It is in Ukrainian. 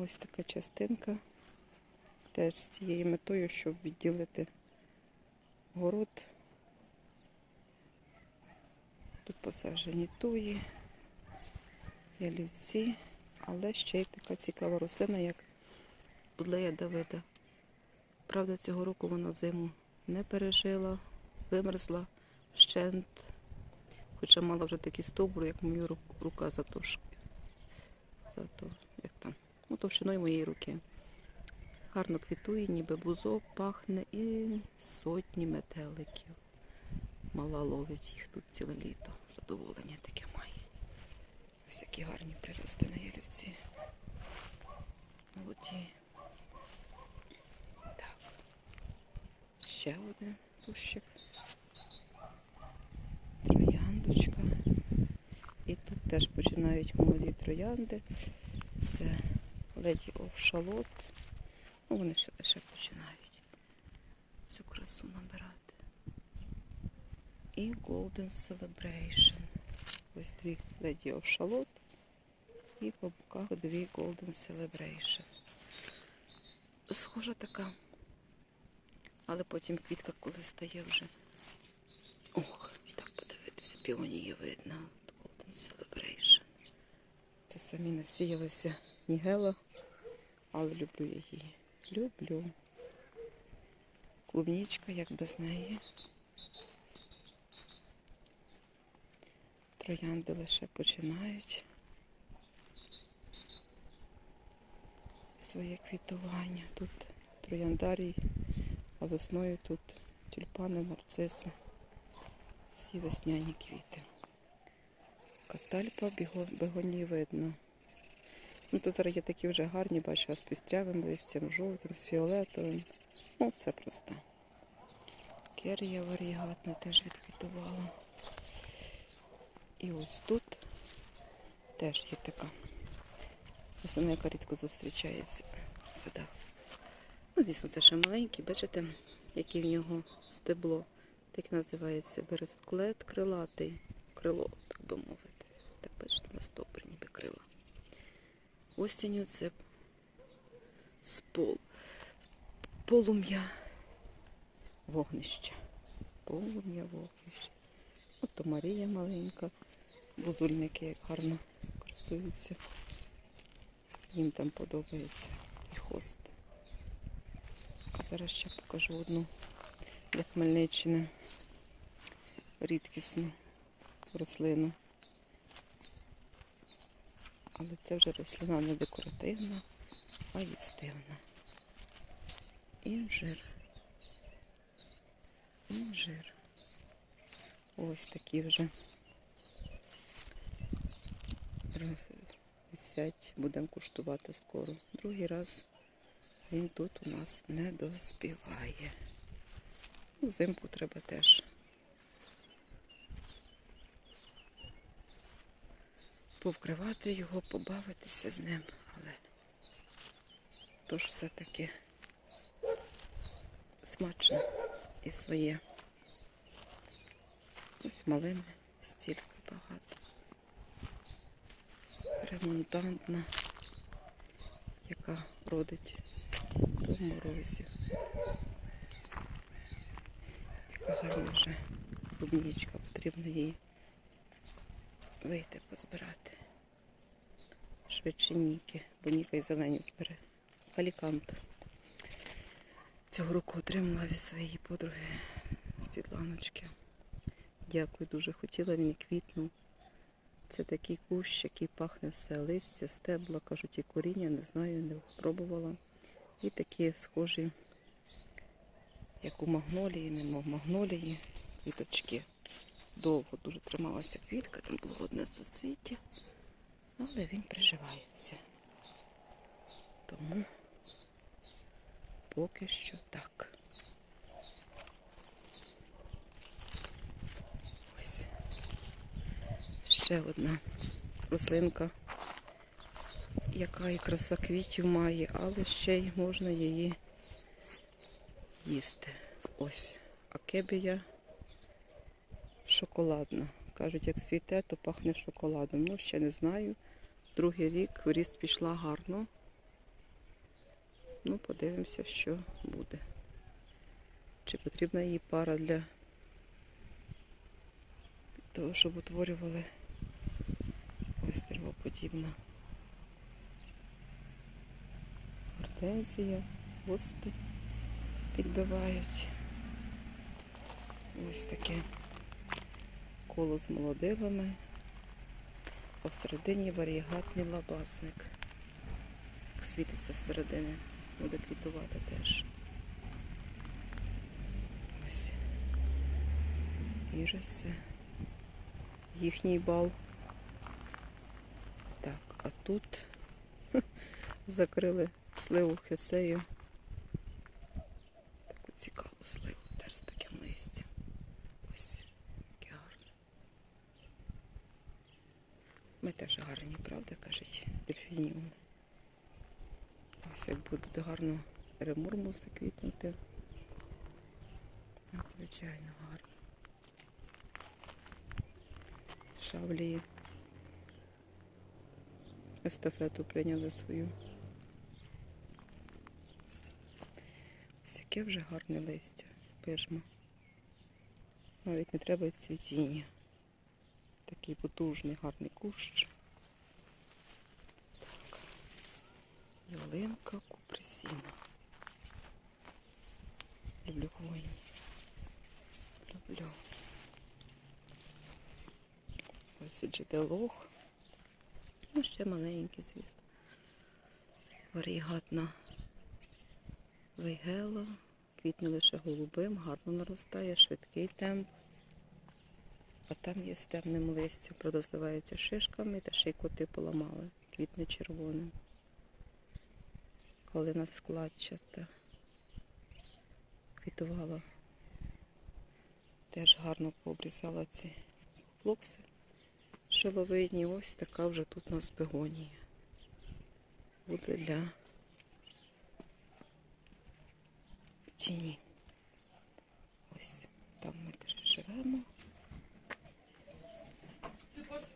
Ось така частинка. Теж з цією метою, щоб відділити город. Тут посаджені туї, ялівці, але ще й така цікава рослина, як будлея Давида. Правда, цього року вона зиму не пережила, вимерзла вщент, хоча мала вже такі стовбури, як мою ру- рука затовшки. Зато, як там, ну, товщиною моєї руки. Гарно квітує, ніби бузок, пахне і сотні метеликів. Мала ловить їх тут ціле літо. Задоволення таке має. Ось які гарні прирости на ялівці. Молоді. Так. Ще один кущик. Трояндочка. І тут теж починають молоді троянди. Це леді офшалот. Ну, вони ще лише починають цю красу набирати. І Golden Celebration. Ось дві Lady of і по боках дві Golden Celebration. Схожа така. Але потім квітка, коли стає вже. Ох, так подивитися, піонії видно. Golden Celebration. Це самі насіялися Нігела, але люблю я її. Люблю. Клубнічка, як без неї. Троянди лише починають своє квітування. Тут трояндарій, а весною тут тюльпани, нарциси, всі весняні квіти. Катальпа біго- бегонії видно. Ну, тут зараз є такі вже гарні, бачу, з пістрявим листям, жовтим, з фіолетовим. Ну, це просто. Керія варігатна теж відквітувала. І ось тут теж є така рослина, яка рідко зустрічається в садах. Ну, звісно, це ще маленький, бачите, яке в нього стебло. Так називається берестклет крилатий. Крило, так би мовити. Так бачите, на стовбур ніби крила. Осінню це спол. Полум'я вогнища. Полум'я вогнища. Ото Марія маленька. Бузульники як гарно красуються. Їм там подобається і хост. Зараз ще покажу одну для Хмельниччини рідкісну рослину. Але це вже рослина не декоративна, а їстивна. Інжир. Інжир. Ось такі вже висять, будемо куштувати скоро. Другий раз він тут у нас не доспіває. Ну, Взимку треба теж повкривати його, побавитися з ним, але тож все-таки смачно і своє. Ось малини стільки багато. Ремонтантна, яка родить до морозів. Яка гарна вже клубнічка, потрібно її вийти позбирати. Швидше ніки, бо ніка і зелені збере. Алікант. Цього року отримала від своєї подруги Світланочки. Дякую, дуже хотіла, він і квітнув. Це такий кущ, який пахне все листя, стебла, кажуть, і коріння, не знаю, не пробувала. І такі схожі, як у магнолії, немов магнолії, квіточки. Довго дуже трималася квітка, там було одне суцвіття, але він приживається. Тому поки що так. Ось. Ще одна рослинка, яка і краса квітів має, але ще й можна її їсти. Ось акебія шоколадна. Кажуть, як цвіте, то пахне шоколадом. Ну, ще не знаю. Другий рік в ріст пішла гарно. Ну, подивимося, що буде. Чи потрібна їй пара для того, щоб утворювали ось деревоподібна. Гортензія, гости підбивають. Ось таке коло з молодилами. Посередині варігатний лабасник. Світиться з середини, буде квітувати теж. Ось. Іриси. Їхній бал. Так, а тут закрили сливу хесею. Таку цікаву сливу теж з таким листям. Ось, яке гарне. Ми теж гарні, правда, кажуть, дельфініуми. Ось як будуть гарно ремурмуси квітнути. Надзвичайно гарно. Шавлії. Естафету прийняли свою. Ось яке вже гарне листя. Пижма. Навіть не треба цвітіння. Такий потужний, гарний кущ. Ялинка купресіна. Люблю хвойні. Люблю. Ось джеделох. Ну, ще маленький, звісно. Варігатна вейгела. Квітне лише голубим, гарно наростає, швидкий темп. А там є з темним листям, правда, зливається шишками, та ще й коти поламали. Квітне червоним. Калина складчата. Квітувала. Теж гарно пообрізала ці флокси шиловидні. Ось така вже тут у нас бегонія. Буде для тіні. Ось там ми теж живемо.